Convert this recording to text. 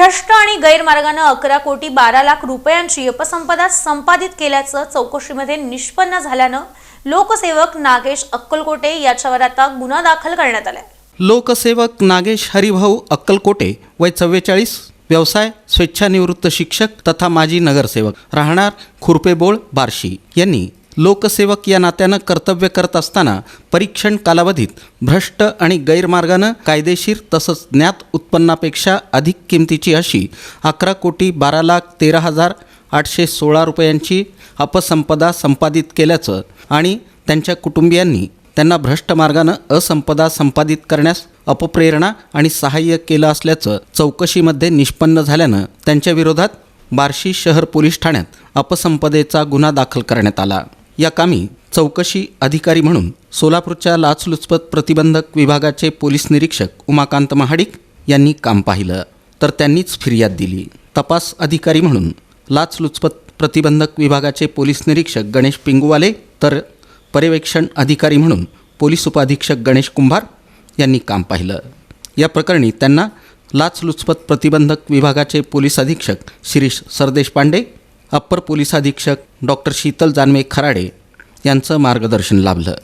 भ्रष्ट आणि गैरमार्गानं अकरा कोटी बारा लाख रुपयांची अपसंपदा संपादित केल्याचं चौकशीमध्ये निष्पन्न झाल्यानं लोकसेवक नागेश अक्कलकोटे याच्यावर आता गुन्हा दाखल करण्यात आलाय. लोकसेवक नागेश हरिभाऊ अक्कलकोटे वय चव्वेचाळीस व्यवसाय स्वेच्छानिवृत्त शिक्षक तथा माजी नगरसेवक. राहणार खुरपेबोळ बार्शी यांनी लोकसेवक या नात्यानं कर्तव्य करत असताना परीक्षण कालावधीत भ्रष्ट आणि गैरमार्गानं कायदेशीर तसंच ज्ञात उत्पन्नापेक्षा अधिक किमतीची अशी अकरा कोटी बारा लाख तेरा हजार आठशे सोळा रुपयांची अपसंपदा संपादित केल्याचं आणि त्यांच्या कुटुंबियांनी त्यांना भ्रष्ट मार्गानं असंपदा संपादित करण्यास अपप्रेरणा आणि सहाय्य केलं असल्याचं चौकशीमध्ये निष्पन्न झाल्यानं त्यांच्या विरोधात बार्शी शहर पोलीस ठाण्यात अपसंपदेचा गुन्हा दाखल करण्यात आला. या कामी चौकशी अधिकारी म्हणून सोलापूरच्या लाचलुचपत प्रतिबंधक विभागाचे पोलीस निरीक्षक उमाकांत महाडिक यांनी काम पाहिलं. तर त्यांनीच फिर्याद दिली. तपास अधिकारी म्हणून लाचलुचपत प्रतिबंधक विभागाचे पोलीस निरीक्षक गणेश पिंगुवाले तर पर्यवेक्षण अधिकारी म्हणून पोलीस उपाधीक्षक गणेश कुंभार यांनी काम पाहिलं. या प्रकरणी त्यांना लाचलुचपत प्रतिबंधक विभागाचे पोलीस अधीक्षक Shirish Sardeshpande upper police अधीक्षक डॉक्टर शीतल जानवे खराडे यांचं मार्गदर्शन लाभलं.